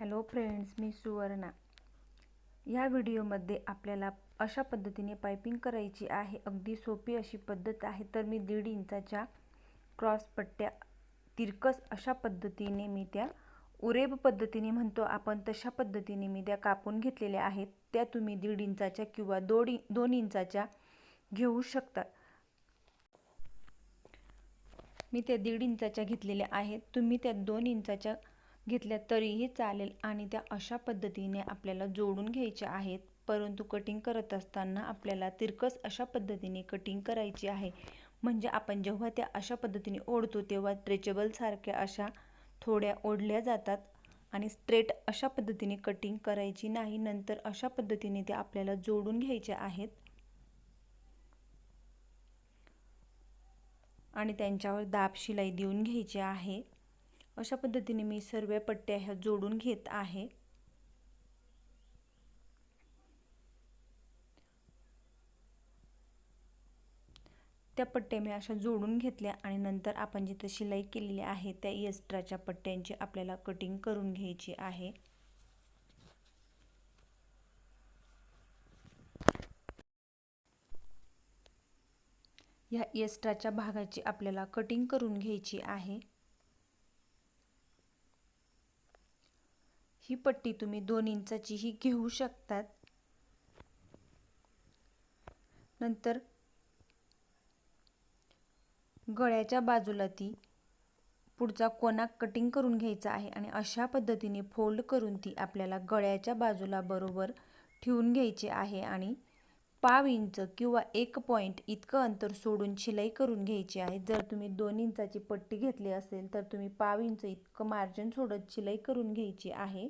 Hello friends मी सुवर्णा. या व्हिडिओमध्ये आपल्याला अशा पद्धतीने पायपिंग करायची आहे. अगदी सोपी अशी पद्धत आहे. तर मी दीड इंचाच्या क्रॉस पट्ट्या तिरकस अशा पद्धतीने मी त्या उरेब पद्धतीने म्हणतो. आपण तशा पद्धतीने मी त्या कापून घेतलेल्या आहेत. त्या तुम्ही दीड इंचाच्या किंवा दोन दोन इंचाच्या घेऊ शकता. मी त्या दीड इंचाच्या घेतलेल्या आहेत. तुम्ही त्या दोन इंचाच्या घेतल्या तरीही चालेल आणि त्या अशा पद्धतीने आपल्याला जोडून घ्यायच्या आहेत. परंतु कटिंग करत असताना आपल्याला तिरकस अशा पद्धतीने कटिंग करायची आहे. म्हणजे आपण जेव्हा त्या अशा पद्धतीने ओढतो तेव्हा स्ट्रेचेबलसारख्या अशा थोड्या ओढल्या जातात आणि स्ट्रेट अशा पद्धतीने कटिंग करायची नाही नंतर अशा पद्धतीने त्या आपल्याला जोडून घ्यायच्या आहेत. आणि त्यांच्यावर दाब शिलाई देऊन घ्यायची आहे. अशा पद्धतीने मी सर्व पट्ट्या ह्या जोडून घेत आहे. त्या पट्ट्या मी अशा जोडून घेतल्या आणि नंतर आपण जिथं शिलाई केलेली आहे त्या एक्स्ट्राच्या पट्ट्यांची आपल्याला कटिंग करून घ्यायची आहे. या एक्स्ट्राच्या भागाची आपल्याला कटिंग करून घ्यायची आहे. ही पट्टी तुम्ही दोन इंचाचीही घेऊ शकतात. नंतर गळ्याच्या बाजूला ती पुढचा कोना कटिंग करून घ्यायचा आहे आणि अशा पद्धतीने फोल्ड करून ती आपल्याला गळ्याच्या बाजूला बरोबर ठेवून घ्यायची आहे आणि पाव इंच किंवा एक पॉईंट इतकं अंतर सोडून शिलाई करून घ्यायची आहे. जर तुम्ही दोन इंचाची पट्टी घेतली असेल तर तुम्ही पाव इंच इतकं मार्जिन सोडत शिलाई करून घ्यायची आहे.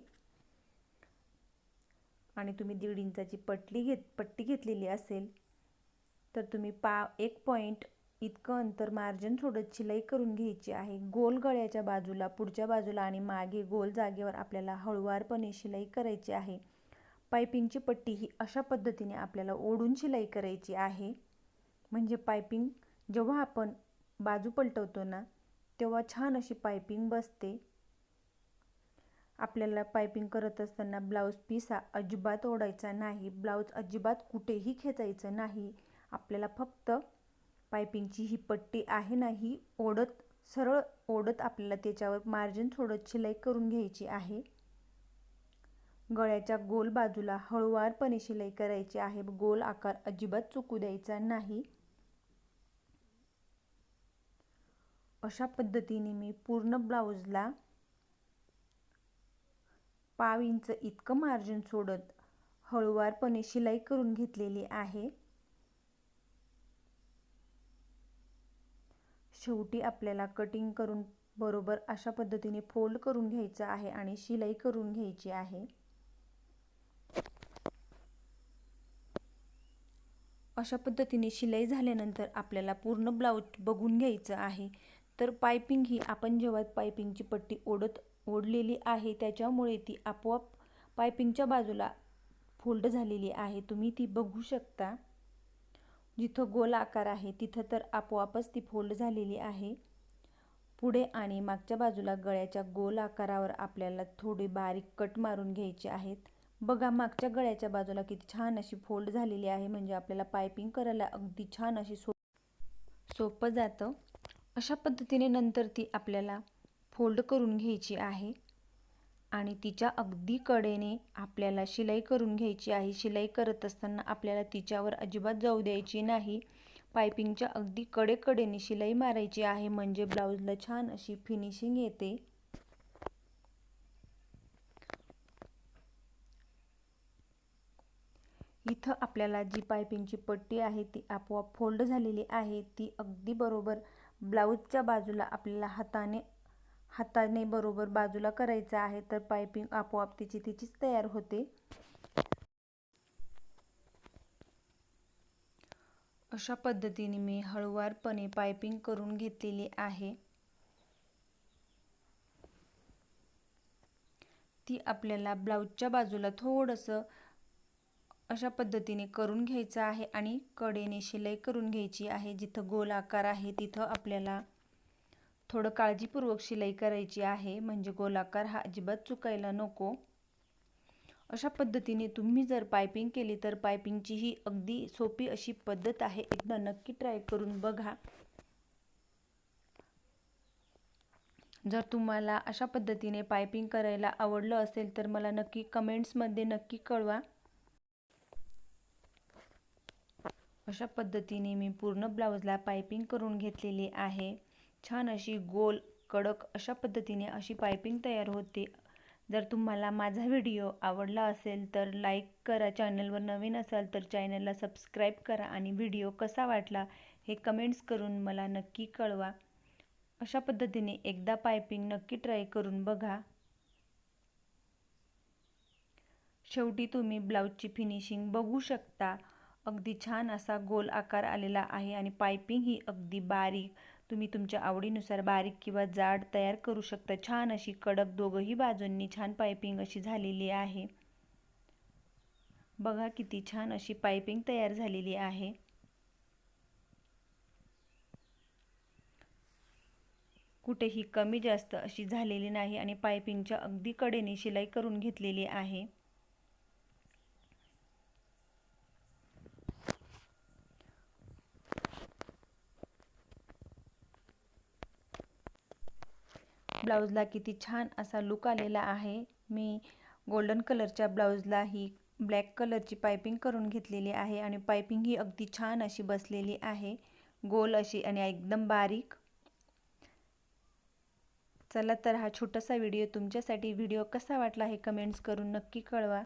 आणि तुम्ही दीड इंचाची पट्टी घेत पट्टी घेतलेली असेल तर तुम्ही पा एक पॉईंट इतकं अंतर मार्जिन सोडत शिलाई करून घ्यायची आहे. गोल गळ्याच्या बाजूला पुढच्या बाजूला आणि मागे गोल जागेवर आपल्याला हळुवारपणे शिलाई करायची आहे. पायपिंगची पट्टी ही अशा पद्धतीने आपल्याला ओढून शिलाई करायची आहे. म्हणजे पायपिंग जेव्हा आपण बाजू पलटवतो ना तेव्हा छान अशी पायपिंग बसते. आपल्याला पायपिंग करत असताना ब्लाऊज पीस हा अजिबात ओढायचा नाही. ब्लाऊज अजिबात कुठेही खेचायचं नाही. आपल्याला फक्त पायपिंगची ही पट्टी आहे ना ही ओढत सरळ ओढत आपल्याला त्याच्यावर मार्जिन सोडत शिलाई करून घ्यायची आहे. गळ्याच्या गोल बाजूला हळुवारपणे शिलाई करायची आहे. गोल आकार अजिबात चुकू द्यायचा नाही. अशा पद्धतीने मी पूर्ण ब्लाऊजला पाव इंच इतकं मार्जिन सोडत हळुवारपणे शिलाई करून घेतलेली आहे. शेवटी आपल्याला कटिंग करून बरोबर अशा पद्धतीने फोल्ड करून घ्यायचं आहे आणि शिलाई करून घ्यायची आहे. अशा पद्धतीने शिलाई झाल्यानंतर आपल्याला पूर्ण ब्लाऊज बघून घ्यायचं आहे. तर पायपिंग ही आपण जेव्हा पायपिंगची पट्टी ओढत ओढलेली आहे त्याच्यामुळे ती आपोआप पायपिंगच्या बाजूला फोल्ड झालेली आहे. तुम्ही ती बघू शकता. जिथं गोल आकार आहे तिथं तर आपोआपच ती फोल्ड झालेली आहे. पुढे आणि मागच्या बाजूला गळ्याच्या गोल आकारावर आपल्याला थोडे बारीक कट मारून घ्यायचे आहेत. बघा मागच्या गळ्याच्या बाजूला किती छान अशी फोल्ड झालेली आहे. म्हणजे आपल्याला पायपिंग करायला अगदी छान अशी सो सोपं जातं. अशा पद्धतीने नंतर ती आपल्याला फोल्ड करून घ्यायची आहे. आणि तिच्या अगदी कडेने आपल्याला शिलाई करून घ्यायची आहे. शिलाई करत असताना आपल्याला तिच्यावर अजिबात जाऊ द्यायची नाही. पायपिंगच्या अगदी कडेकडेने शिलाई मारायची आहे. म्हणजे ब्लाऊजला छान अशी फिनिशिंग येते. इथं आपल्याला जी पायपिंगची पट्टी आहे ती आपोआप फोल्ड झालेली आहे. ती अगदी बरोबर ब्लाऊजच्या बाजूला आपल्याला हाताने हाताने बरोबर बाजूला करायचं आहे तर पायपिंग आपोआप तिची तिचीच तयार होते. अशा पद्धतीने मी हळुवारपणे पायपिंग करून घेतलेली आहे. ती आपल्याला ब्लाऊजच्या बाजूला थोडंसं अशा पद्धतीने करून घ्यायचं आहे आणि कडेने शिलाई करून घ्यायची आहे. जिथं गोल आकार आहे तिथं आपल्याला थोडं काळजीपूर्वक शिलाई करायची आहे. म्हणजे गोलाकार हा अजिबात चुकायला नको. अशा पद्धतीने तुम्ही जर पायपिंग केली तर पायपिंगची ही अगदी सोपी अशी पद्धत आहे. एकदा नक्की ट्राय करून बघा. जर तुम्हाला अशा पद्धतीने पायपिंग करायला आवडलं असेल तर मला नक्की कमेंट्समध्ये नक्की कळवा. अशा पद्धतीने मी पूर्ण ब्लाऊजला पायपिंग करून घेतलेली आहे. छान अशी गोल कडक अशा पद्धतीने अशी पायपिंग तयार होते. जर तुम्हाला माझा व्हिडिओ आवडला असेल तर लाईक करा चॅनलवर नवीन असाल तर चॅनलला सबस्क्राईब करा आणि व्हिडिओ कसा वाटला हे कमेंट्स करून मला नक्की कळवा. अशा पद्धतीने एकदा पायपिंग नक्की ट्राय करून बघा. शेवटी तुम्ही ब्लाऊजची फिनिशिंग बघू शकता. अगदी छान असा गोल आकार आलेला आहे आणि पायपिंग ही अगदी बारीक तुम्ही तुमच्या आवडीनुसार बारीक किंवा जाड तयार करू शकता. छान अशी कडक दोघंही बाजूंनी छान पायपिंग अशी झालेली आहे. बघा किती छान अशी पायपिंग तयार झालेली आहे. कुठेही कमी जास्त अशी झालेली नाही आणि पायपिंगच्या अगदी कडेने शिलाई करून घेतलेली आहे. ब्लाऊजला किती छान असा लुक आलेला आहे. मी गोल्डन कलरच्या ब्लाऊजला ही ब्लॅक कलरची पायपिंग करून घेतलेली आहे आणि पायपिंग ही अगदी छान अशी बसलेली आहे. गोल अशी आणि एकदम बारीक. चला तर हा छोटासा व्हिडिओ तुमच्यासाठी. व्हिडिओ कसा वाटला हे कमेंट्स करून नक्की कळवा.